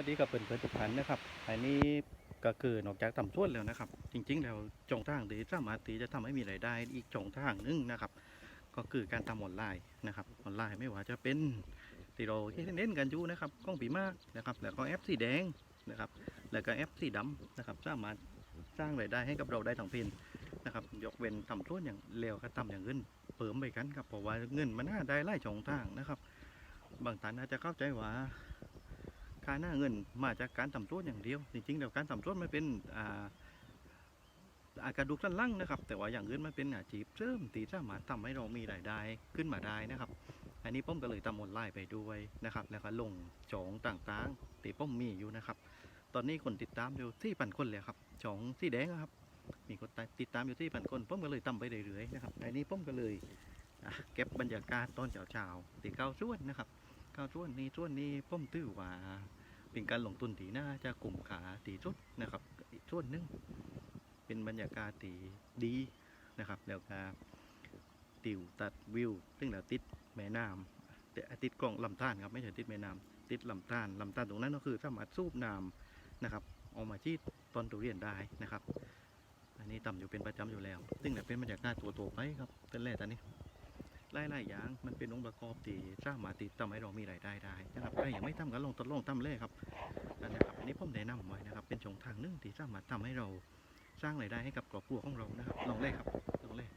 วัสดีครับเพื่อนเพื่อนทุกท่านนะครับ อันนี้ก็คือนอกจากทำส่วนแล้วนะครับ จริงๆ แล้วจงทางที่สามารถที่จะทำให้มีรายได้อีกจงทางหนึงนะครับ ก็คือการทำออนไลน์นะครับ ออนไลน์ไม่ว่าจะเป็นที่เราที่เน้นกันอยู่นะครับกล้องปีมากนะครับ แล้วก็แอปสีแดงนะครับ แล้วก็แอปสีดำนะครับ สามารถสร้างรายได้ให้กับเราได้ทั้งเพนนะครับ ยกเว้นทำส่วนอย่างเลวก็ทำอย่างอื่นเพิ่มไปกันครับ เพราะว่าเงินมันน่าได้ไล่ช่องทางนะครับ บางท่านอาจจะเข้าใจว่า การหน้าเงินมาจากการทำโทษอย่างเดียว จริงๆแล้วการทำโทษมันเป็นอ่าอาการดูกสั้นล่างนะครับ แต่ว่าอย่างอื่นมันเป็นอาชีพเริมที่สามารถทำให้เรามีรายได้ขึ้นมาได้นะครับ อันนี้ผมก็เลยทำออนไลน์ไปด้วยนะครับ แล้วก็ลงจองต่างๆที่ผมมีอยู่นะครับ ตอนนี้คนติดตามอยู่ที่พันคนเลยครับจองสีแดงครับ มีคนติดตามอยู่ที่พันคนผมก็เลยทำไปเรื่อยๆนะครับอันนี้ผมก็เลยเก็บบรรยากาศตอนเช้าๆที่เก้าส่วนนะครับเก้าส่วนนี้ส่วนนี้ผมตื้อว่า เป็นการลงทุนที่น่าจะกลุ่มขาตีสุดนะครับอีกส่วนหนึงเป็นบรรยากาศที่ดีนะครับแล้วก็ติวตัดวิว ซึ่งเราติดแม่น้ำแต่ติดกล่องลำธารครับไม่ใช่ติดแม่น้ำติดลำธารลำธารตรงนั้นก็คือสามารถสูบน้ำนะครับออกมาที่ต้นทุเรียนได้นะครับ อันนี้ต่ำอยู่เป็นประจำอยู่แล้ว ซึ่งแต่เป็นบรรยากาศตัวโตไปครับเป็นแรกตอนนี้ ลายๆอย่าง มันเป็นองค์ประกอบที่สามารถติดทำให้เรามีรายได้ได้นะครับใครยังไม่ทำก็ลองทดลองทำเลยครับนั่นนะครับอันนี้ผมแนะนำไว้นะครับ เป็นช่องทางหนึงที่สามารถทำให้เราสร้างรายได้ให้กับครอบครัวของเรานะครับลองเลยครับลองเลย